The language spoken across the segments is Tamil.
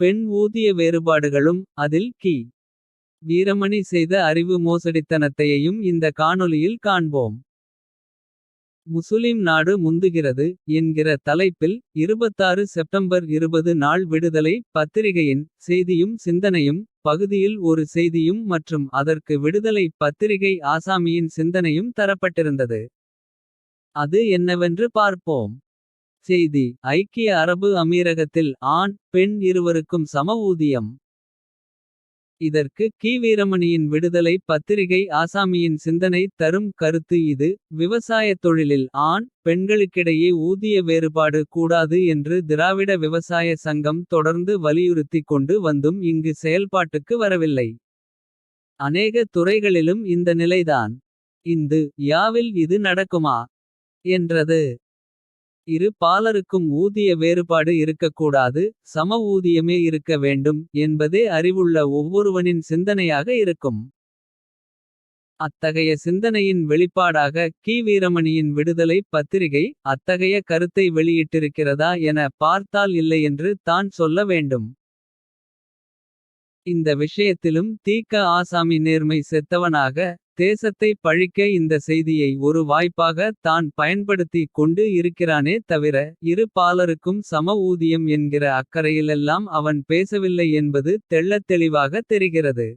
பெண் ஊதிய வேறுபாடுகளும் அதில் கி. வீரமணி செய்த அறிவு மோசடித்தனத்தையையும் இந்த காணொளியில் காண்போம். முசுலிம் நாடு முந்துகிறது என்கிற தலைப்பில். 26 செப்டம்பர் 20 நாள் விடுதலை பத்திரிகையின். செய்தியும் சிந்தனையும் பகுதியில் ஒரு செய்தியும் மற்றும் அதற்கு விடுதலை. பத்திரிகை ஆசாமியின் சிந்தனையும் தரப்பட்டிருந்தது. அது என்னவென்று பார்ப்போம். செய்தி ஐக்கிய அரபு அமீரகத்தில் ஆண். பெண் இருவருக்கும் சம ஊதியம். இதற்கு கி. வீரமணியின் விடுதலை பத்திரிகை ஆசாமியின் சிந்தனை தரும் கருத்து இது. விவசாயத் தொழிலில் ஆண். பெண்களுக்கிடையே ஊதிய வேறுபாடு கூடாது என்று திராவிட விவசாய சங்கம் தொடர்ந்து வலியுறுத்திக் கொண்டு வந்தும் இங்கு செயல்பாட்டுக்கு வரவில்லை. அநேக துறைகளிலும் இந்த நிலைதான். இந்து யாவில் இது நடக்குமா. என்றது. இரு பாலருக்கும் ஊதிய வேறுபாடு இருக்கக்கூடாது. சம ஊதியமே இருக்க வேண்டும் என்பதே அறிவுள்ள ஒவ்வொருவனின் சிந்தனையாக இருக்கும். அத்தகைய சிந்தனையின் வெளிப்பாடாக கி. வீரமணியின் விடுதலை பத்திரிகை. அத்தகைய கருத்தை வெளியிட்டிருக்கிறதா என பார்த்தால் இல்லையென்று தான் சொல்ல வேண்டும். இந்த விஷயத்திலும் தீக்க ஆசாமி நேர்மை செத்தவனாக. தேசத்தை பழிக்க இந்த செய்தியை ஒரு வாய்ப்பாக தான் பயன்படுத்தி கொண்டு இருக்கிறானே தவிர. இரு பாலருக்கும் சம ஊதியம் என்கிற அக்கறையிலெல்லாம் அவன் பேசவில்லை என்பது தெள்ளத் தெளிவாக தெரிகிறது.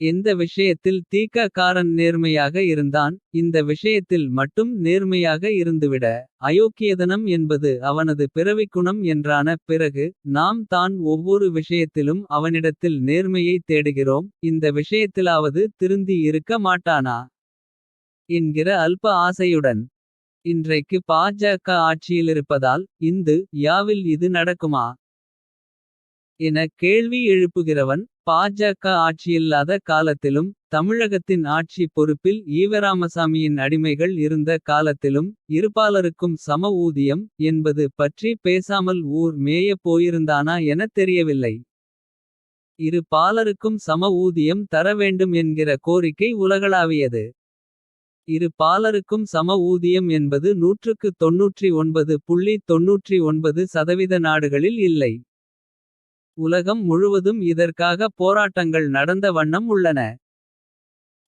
எந்த விஷயத்தில் தீக்க காரன் நேர்மையாக இருந்தான். இந்த விஷயத்தில் மட்டும் நேர்மையாக இருந்துவிட. அயோக்கியதனம் என்பது அவனது பிறவிக்குணம் என்றான பிறகு. நாம் தான் ஒவ்வொரு விஷயத்திலும் அவனிடத்தில் நேர்மையை தேடுகிறோம். இந்த விஷயத்திலாவது திருந்தி இருக்க மாட்டானா. என்கிற அல்ப ஆசையுடன். இன்றைக்கு பா.ஜ.க. ஆட்சியிலிருப்பதால் இந்து யாவில் இது நடக்குமா. என கேள்வி எழுப்புகிறவன். பா.ஜ.க. ஆட்சியில்லாத காலத்திலும். தமிழகத்தின் ஆட்சி பொறுப்பில் ஈவராமசாமியின் அடிமைகள் இருந்த காலத்திலும். இருபாலருக்கும் சம ஊதியம் என்பது பற்றி பேசாமல் ஊர் மேயப் போயிருந்தானா எனத் தெரியவில்லை. இரு பாலருக்கும் சம ஊதியம் தர வேண்டும் என்கிற கோரிக்கை உலகளாவியது. இரு பாலருக்கும் சம ஊதியம் என்பது நூற்றுக்கு 99.99 சதவித நாடுகளில் இல்லை. உலகம் முழுவதும் இதற்காக போராட்டங்கள் நடந்த வண்ணம் உள்ளன.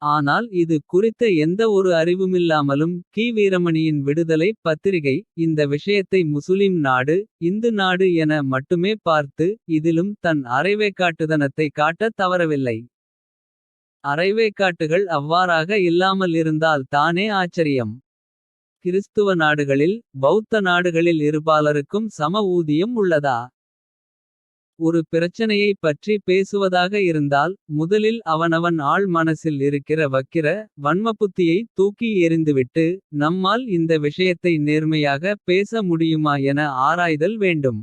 ஆனால் இது குறித்த எந்த ஒரு அறிவுமில்லாமலும். கி. வீரமணியின் விடுதலை பத்திரிகை இந்த விஷயத்தை முசுலிம் நாடு. இந்து நாடு என மட்டுமே பார்த்து இதிலும் தன் அரைவேக்காட்டுதனத்தை காட்டத் தவறவில்லை. அரைவேக்காட்டுகள் அவ்வாறாக இல்லாமல் இருந்தால் தானே ஆச்சரியம். கிறிஸ்துவ நாடுகளில் பௌத்த நாடுகளில் இருபாலருக்கும் சம ஊதியம் உள்ளதா. ஒரு பிரச்சனையைப் பற்றி பேசுவதாக இருந்தால். முதலில் அவனவன் ஆள் மனசில் இருக்கிற வக்கிர. வன்மபுத்தியை தூக்கி எறிந்துவிட்டு. நம்மால் இந்த விஷயத்தை நேர்மையாக பேச முடியுமா என ஆராய்தல் வேண்டும்.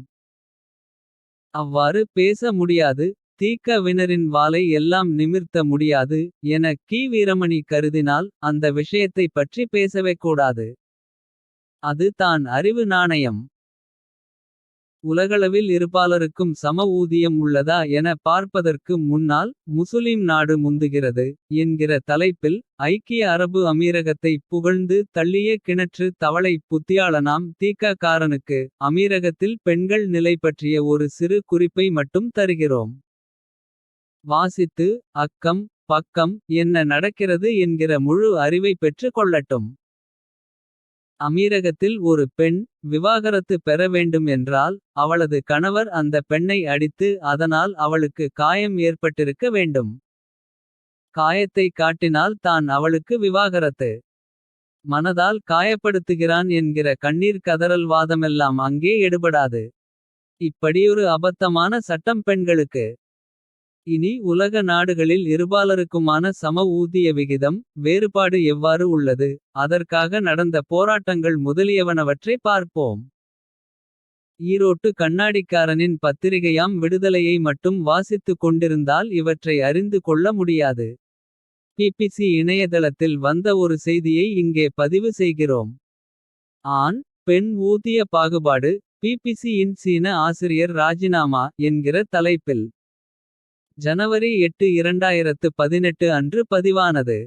அவ்வாறு பேச முடியாது. தீக்க வினரின் வாலை எல்லாம் நிமிர்த்த முடியாது. என கி. வீரமணி கருதினால் அந்த விஷயத்தைப் பற்றி பேசவே கூடாது. அது தான் அறிவு நாணயம். உலகளவில் இருப்பாளருக்கும் சம ஊதியம் உள்ளதா என பார்ப்பதற்கு முன்னால். முசுலிம் நாடு முந்துகிறது என்கிற தலைப்பில். ஐக்கிய அரபு அமீரகத்தை புகழ்ந்து தள்ளிய கிணற்று தவளை புத்தியாளனாம் தீக்காக்காரனுக்கு அமீரகத்தில் பெண்கள் நிலை பற்றிய ஒரு சிறு குறிப்பை மட்டும் தருகிறோம். வாசித்து அக்கம் பக்கம் என்ன நடக்கிறது என்கிற முழு அறிவை பெற்று கொள்ளட்டும். அமீரகத்தில் ஒரு பெண் விவாகரத்து பெற வேண்டும் என்றால். அவளது கணவர் அந்த பெண்ணை அடித்து அதனால் அவளுக்கு காயம் ஏற்பட்டிருக்க வேண்டும். காயத்தை காட்டினால் தான் அவளுக்கு விவாகரத்து. மனதால் காயப்படுத்துகிறான் என்கிற கண்ணீர் கதறல் வாதமெல்லாம் அங்கே எடுபடாது. இப்படியொரு அபத்தமான சட்டம் பெண்களுக்கு. இனி உலக நாடுகளில் இருபாலருக்குமான சம ஊதிய விகிதம். வேறுபாடு எவ்வாறு உள்ளது அதற்காக நடந்த போராட்டங்கள் முதலியவனவற்றை பார்ப்போம். ஈரோட்டு கண்ணாடிக்காரனின் பத்திரிகையாம் விடுதலையை மட்டும் வாசித்துக் கொண்டிருந்தால் இவற்றை அறிந்து கொள்ள முடியாது. பிபிசி இணையதளத்தில் வந்த ஒரு செய்தியை இங்கே பதிவு செய்கிறோம். ஆண் பெண் ஊதிய பாகுபாடு பிபிசி இன் சீன ஆசிரியர் ராஜினாமா என்கிற தலைப்பில். ஜனவரி 8 2018 அன்று பதிவானது.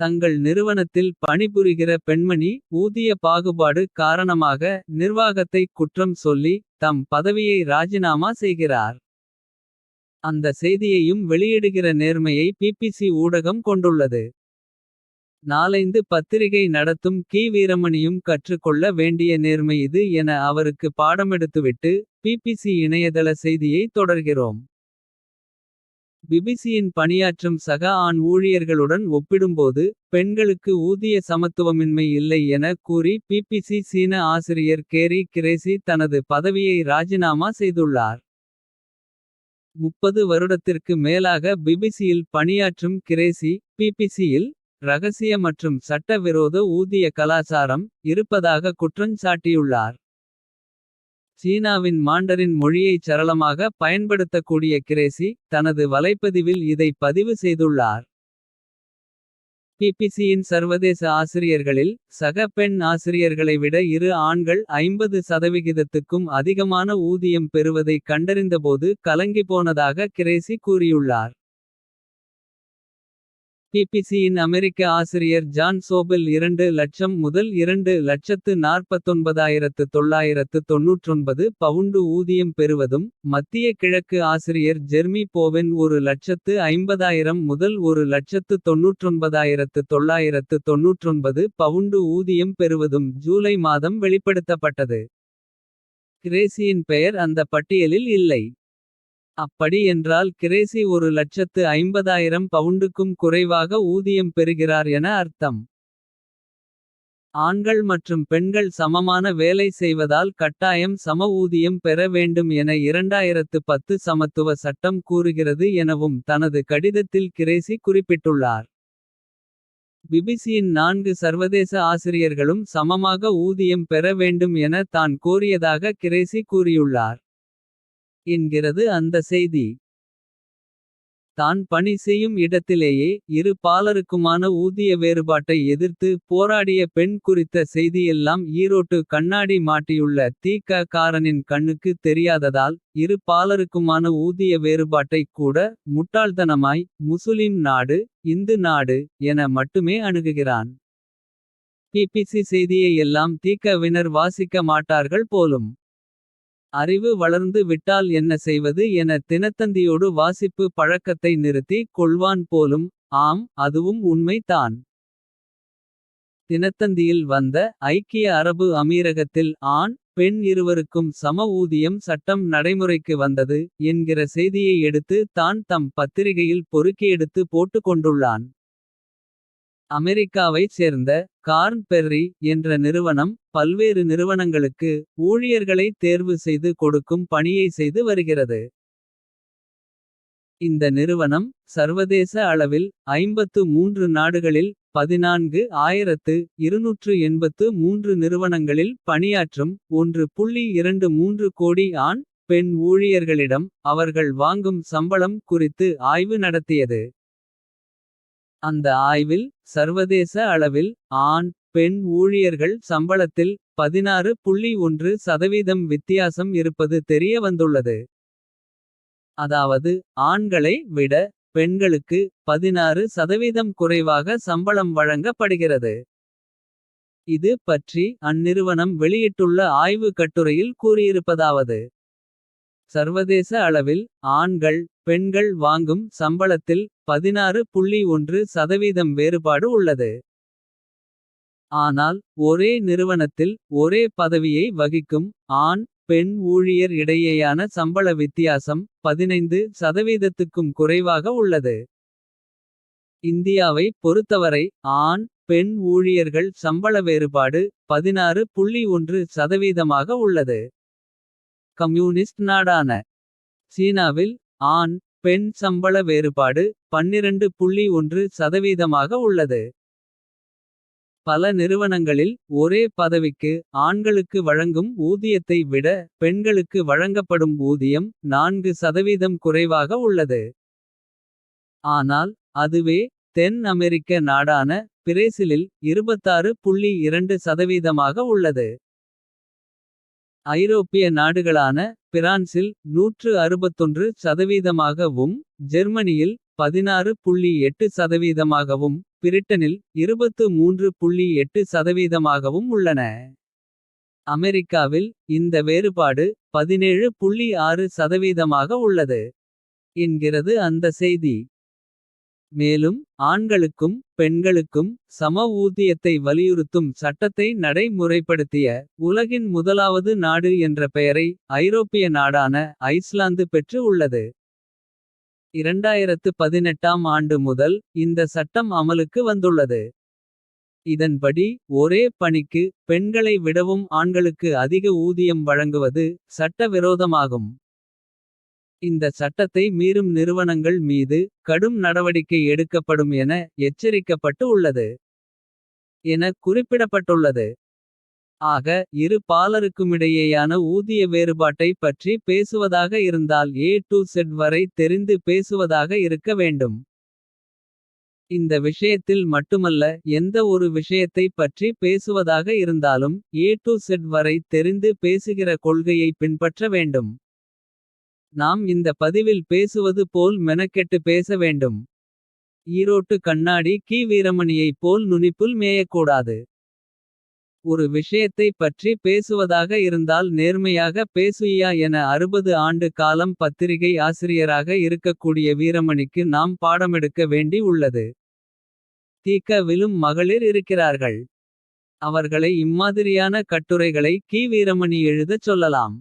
தங்கள் நிறுவனத்தில் பணிபுரிகிற பெண்மணி ஊதிய பாகுபாடு காரணமாக நிர்வாகத்தை குற்றம் சொல்லி தம் பதவியை ராஜினாமா செய்கிறார். அந்த செய்தியையும் வெளியிடுகிற நேர்மையை பிபிசி ஊடகம் கொண்டுள்ளது. நாலைந்து பத்திரிகை நடத்தும் கி வீரமணியும் கற்றுக்கொள்ள வேண்டிய நேர்மை இது என அவருக்கு பாடமெடுத்துவிட்டு பிபிசி இணையதள செய்தியை தொடர்கிறோம். பிபிசியின் பணியாற்றும் சக ஆண் ஊழியர்களுடன் ஒப்பிடும்போது. பெண்களுக்கு ஊதிய சமத்துவமின்மை இல்லை என கூறி பிபிசி சீன ஆசிரியர் கேரி கிரேசி தனது பதவியை ராஜினாமா செய்துள்ளார். 30 வருடத்திற்கு மேலாக பிபிசியில் பணியாற்றும் கிரேசி பிபிசியில். ரகசிய மற்றும் சட்டவிரோத ஊதிய கலாச்சாரம் இருப்பதாக குற்றஞ் சாட்டியுள்ளார். சீனாவின் மாண்டரின் மொழியைச் சரளமாக பயன்படுத்தக்கூடிய கிரேசி. தனது வலைப்பதிவில் இதை பதிவு செய்துள்ளார். பிபிசியின் சர்வதேச ஆசிரியர்களில். சக பெண் ஆசிரியர்களை விட இரு ஆண்கள் 50 சதவிகிதத்துக்கும். அதிகமான ஊதியம் பெறுவதைக் கண்டறிந்தபோது கலங்கிப்போனதாக கிரேசி கூறியுள்ளார். பிபிசியின் அமெரிக்க ஆசிரியர் ஜான் சோபில் இரண்டு லட்சம் முதல் இரண்டு லட்சத்து நாற்பத்தொன்பதாயிரத்து தொள்ளாயிரத்து தொன்னூற்றொன்பது பவுண்டு ஊதியம் பெறுவதும் மத்திய கிழக்கு ஆசிரியர் ஜெர்மி போவென் ஒரு லட்சத்து ஐம்பதாயிரம் முதல் ஒரு லட்சத்து தொன்னூற்றொன்பதாயிரத்து தொள்ளாயிரத்து தொன்னூற்றொன்பது பவுண்டு ஊதியம் பெறுவதும் ஜூலை மாதம் வெளிப்படுத்தப்பட்டது கிரேசியின் பெயர் அந்த பட்டியலில் இல்லை. அப்படி என்றால் கிரேசி ஒரு லட்சத்து 50000 பவுண்டுக்கும் குறைவாக ஊதியம் பெறுகிறார் என அர்த்தம். ஆண்கள் மற்றும் பெண்கள் சமமான வேலை செய்வதால் கட்டாயம் சம ஊதியம் பெற வேண்டும் என 2010 சமத்துவ சட்டம் கூறுகிறது எனவும் தனது கடிதத்தில் கிரேசி குறிப்பிட்டுள்ளார். பிபிசியின் நான்கு சர்வதேச ஆசிரியர்களும் சமமாக ஊதியம் பெற வேண்டும் என தான் கோரியதாக கிரேசி கூறியுள்ளார். என்கிறது அந்த செய்தி. தான் பணி செய்யும் இடத்திலேயே இரு பாலருக்குமான ஊதிய வேறுபாட்டை எதிர்த்து போராடிய பெண் குறித்த செய்தியெல்லாம் ஈரோட்டு கண்ணாடி மாட்டியுள்ள தீக்க காரனின் கண்ணுக்கு தெரியாததால். இரு பாலருக்குமான ஊதிய வேறுபாட்டைக் கூட முட்டாள்தனமாய். முசுலிம் நாடு இந்து நாடு என மட்டுமே அணுகுகிறான். பிபிசி செய்தியை எல்லாம் தீக்கவினர் வாசிக்க மாட்டார்கள் போலும். அறிவு வளர்ந்து விட்டால் என்ன செய்வது என தினத்தந்தியோடு வாசிப்பு பழக்கத்தை நிறுத்தி கொள்வான் போலும். ஆம் அதுவும் உண்மை தான். தினத்தந்தியில் வந்த ஐக்கிய அரபு அமீரகத்தில் ஆண். பெண் இருவருக்கும் சம ஊதியம் சட்டம் நடைமுறைக்கு வந்தது. என்கிற செய்தியை எடுத்து தான் தம் பத்திரிகையில் பொறுக்கியெடுத்து போட்டுக் கொண்டுள்ளான். அமெரிக்காவைச் சேர்ந்த கார்ன் பெர்ரி என்ற நிறுவனம். பல்வேறு நிறுவனங்களுக்கு ஊழியர்களை தேர்வு செய்து கொடுக்கும் பணியை செய்து வருகிறது. இந்த நிறுவனம் சர்வதேச அளவில் 53 நாடுகளில் 14283 நிறுவனங்களில் பணியாற்றும் 1.23 கோடி ஆண். பெண் ஊழியர்களிடம் அவர்கள் வாங்கும் சம்பளம் குறித்து ஆய்வு நடத்தியது. அந்த ஆய்வில் சர்வதேச அளவில் ஆண். பெண் ஊழியர்கள் சம்பளத்தில் 16.1 சதவீதம் வித்தியாசம் இருப்பது தெரிய வந்துள்ளது. அதாவது ஆண்களை விட பெண்களுக்கு 16 சதவீதம் குறைவாக சம்பளம் வழங்கப்படுகிறது. இது பற்றி அந்நிறுவனம் வெளியிட்டுள்ள ஆய்வு கட்டுரையில் கூறியிருப்பதாவது. சர்வதேச அளவில் ஆண்கள் பெண்கள் வாங்கும் சம்பளத்தில் 16.1 சதவீதம் வேறுபாடு உள்ளது. ஆனால் ஒரே நிறுவனத்தில் ஒரே பதவியை வகிக்கும் ஆண். பெண் ஊழியர் இடையேயான சம்பள வித்தியாசம் 15 சதவீதத்துக்கும் குறைவாக உள்ளது. இந்தியாவை பொறுத்தவரை ஆண். பெண் ஊழியர்கள் சம்பள வேறுபாடு 16.1 சதவீதமாக உள்ளது. கம்யூனிஸ்ட் நாடான சீனாவில் ஆண். பெண் சம்பள வேறுபாடு 12.1 சதவீதமாக உள்ளது. பல நிறுவனங்களில் ஒரே பதவிக்கு ஆண்களுக்கு வழங்கும் ஊதியத்தை விட. பெண்களுக்கு வழங்கப்படும் ஊதியம் நான்கு சதவீதம் குறைவாக உள்ளது. ஆனால் அதுவே தென் அமெரிக்க நாடான பிரேசிலில் 26.2 சதவீதமாக உள்ளது. ஐரோப்பிய நாடுகளான பிரான்சில் நூற்று அறுபத்தொன்று சதவீதமாகவும் ஜெர்மனியில் 16.8 சதவீதமாகவும். பிரிட்டனில் 23.8 சதவீதமாகவும் உள்ளன. அமெரிக்காவில் இந்த வேறுபாடு 17.6 சதவீதமாக உள்ளது. என்கிறது அந்த செய்தி. மேலும் ஆண்களுக்கும் பெண்களுக்கும் சம ஊதியத்தை வலியுறுத்தும் சட்டத்தை நடைமுறைப்படுத்திய உலகின் முதலாவது நாடு என்ற பெயரை ஐரோப்பிய நாடான ஐஸ்லாந்து பெற்று உள்ளது. 2018ஆம் ஆண்டு முதல் இந்த சட்டம் அமலுக்கு வந்துள்ளது. இதன்படி ஒரே பணிக்கு பெண்களை விடவும் ஆண்களுக்கு அதிக ஊதியம் வழங்குவது சட்டவிரோதமாகும். இந்த சட்டத்தை மீறும் நிறுவனங்கள் மீது கடும் நடவடிக்கை எடுக்கப்படும் என எச்சரிக்கப்பட்டு உள்ளது. என குறிப்பிடப்பட்டுள்ளது. ஆக இரு பாலருக்குமிடையேயான ஊதிய வேறுபாட்டை பற்றி பேசுவதாக இருந்தால் ஏ டு வரை தெரிந்து பேசுவதாக இருக்க வேண்டும். இந்த விஷயத்தில் மட்டுமல்ல எந்த ஒரு விஷயத்தை பற்றி பேசுவதாக இருந்தாலும் ஏ டு வரை தெரிந்து பேசுகிற கொள்கையை பின்பற்ற வேண்டும். நாம் இந்த பதிவில் பேசுவது போல் மெனக்கெட்டு பேச வேண்டும். ஈரோட்டு கண்ணாடி கி வீரமணியைப் போல் நுனிப்புல் மேயக்கூடாது. ஒரு விஷயத்தை பற்றி பேசுவதாக இருந்தால் நேர்மையாக பேசுயா என 60 ஆண்டு காலம் பத்திரிகை ஆசிரியராக இருக்கக்கூடிய வீரமணிக்கு நாம் பாடமெடுக்க வேண்டி உள்ளது. தீக்க விழும் மகளிர் இருக்கிறார்கள். அவர்களை இம்மாதிரியான கட்டுரைகளை கி வீரமணி எழுதச் சொல்லலாம்.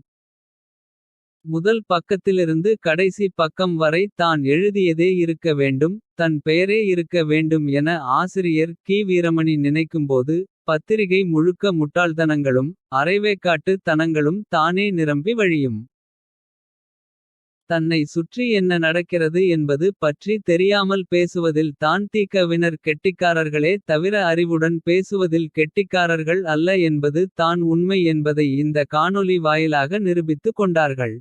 முதல் பக்கத்திலிருந்து கடைசி பக்கம் வரை தான் எழுதியதே இருக்க வேண்டும். தன் பெயரே இருக்க வேண்டும் என ஆசிரியர் கி வீரமணி நினைக்கும்போது. பத்திரிகை முழுக்க முட்டாள்தனங்களும் அரைவேக்காட்டு தனங்களும் தானே நிரம்பி வழியும். தன்னை சுற்றி என்ன நடக்கிறது என்பது பற்றி தெரியாமல் பேசுவதில் தான் தீக்கவினர் கெட்டிக்காரர்களே தவிர அறிவுடன் பேசுவதில் கெட்டிக்காரர்கள் அல்ல என்பது தான் உண்மை என்பதை இந்த காணொளி வாயிலாக நிரூபித்துக் கொண்டார்கள்.